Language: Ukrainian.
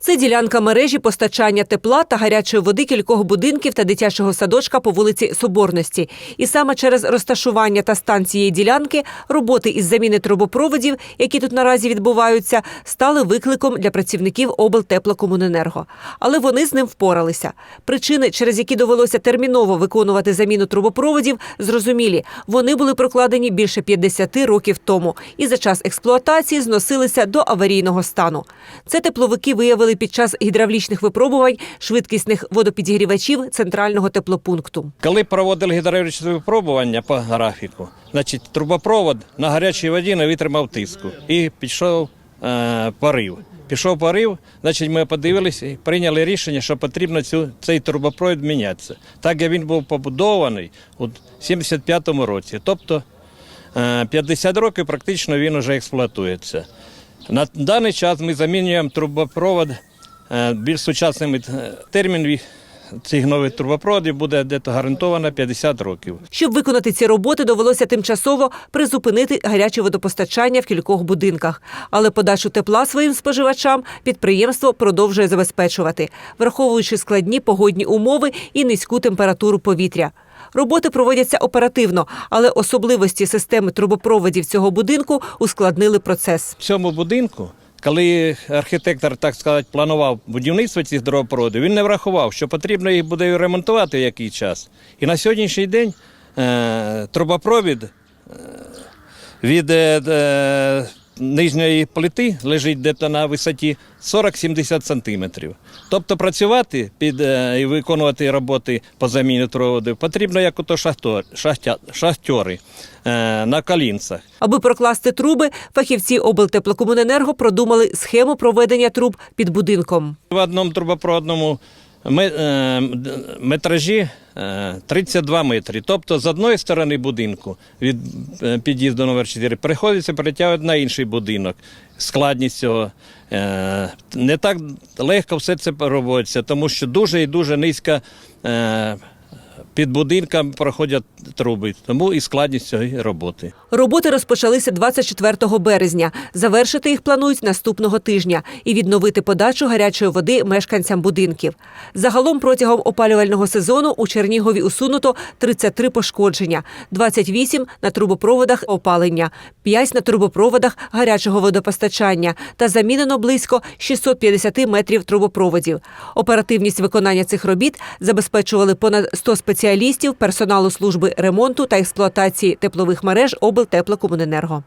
Це ділянка мережі постачання тепла та гарячої води кількох будинків та дитячого садочка по вулиці Соборності. І саме через розташування та стан цієї ділянки роботи із заміни трубопроводів, які тут наразі відбуваються, стали викликом для працівників облтеплокомуненерго. Але вони з ним впоралися. Причини, через які довелося терміново виконувати заміну трубопроводів, зрозумілі. Вони були прокладені більше 50 років тому і за час експлуатації зносилися до аварійного стану. Це тепловики виявили під час гідравлічних випробувань швидкісних водопідігрівачів центрального теплопункту. Коли проводили гідравлічне випробування по графіку, значить трубопровод на гарячій воді не витримав тиску і пішов е, порив. Пішов порив, значить, ми подивилися і прийняли рішення, що потрібно цю, цей трубопровід мінятися. Так як він був побудований у 75-му році. Тобто е, 50 років практично він вже експлуатується. На даний час ми замінюємо трубопровод е, більш сучасним е, термін цих нових трубопроводів буде десь гарантовано 50 років. Щоб виконати ці роботи, довелося тимчасово призупинити гаряче водопостачання в кількох будинках. Але подачу тепла своїм споживачам підприємство продовжує забезпечувати, враховуючи складні погодні умови і низьку температуру повітря. Роботи проводяться оперативно, але особливості системи трубопроводів цього будинку ускладнили процес. В цьому будинку, коли архітектор, так сказати, планував будівництво цих трубопроводів, він не врахував, що потрібно їх буде ремонтувати в який час. І на сьогоднішній день е, трубопровід е, від е, е, нижньої плити лежить десь на висоті 40-70 сантиметрів. Тобто працювати під, е, і виконувати роботи по заміні трубопроводів потрібно як ото шахтор, шахтя, шахтери е, на колінцях. Аби прокласти труби, фахівці облтеплокомуненерго продумали схему проведення труб під будинком. В одному трубопроводному метражі е, 32 метри. Тобто з одної сторони будинку від е, під'їзду номер 4 приходиться перетягувати на інший будинок. Складність цього е, не так легко все це робиться, тому що дуже і дуже низька. Під будинком проходять труби, тому і складність цієї роботи. Роботи розпочалися 24 березня. Завершити їх планують наступного тижня і відновити подачу гарячої води мешканцям будинків. Загалом протягом опалювального сезону у Чернігові усунуто 33 пошкодження, 28 на трубопроводах опалення, 5 на трубопроводах гарячого водопостачання та замінено близько 650 метрів трубопроводів. Оперативність виконання цих робіт забезпечували понад 100 спеціалістів персоналу служби ремонту та експлуатації теплових мереж облтеплокомуненерго.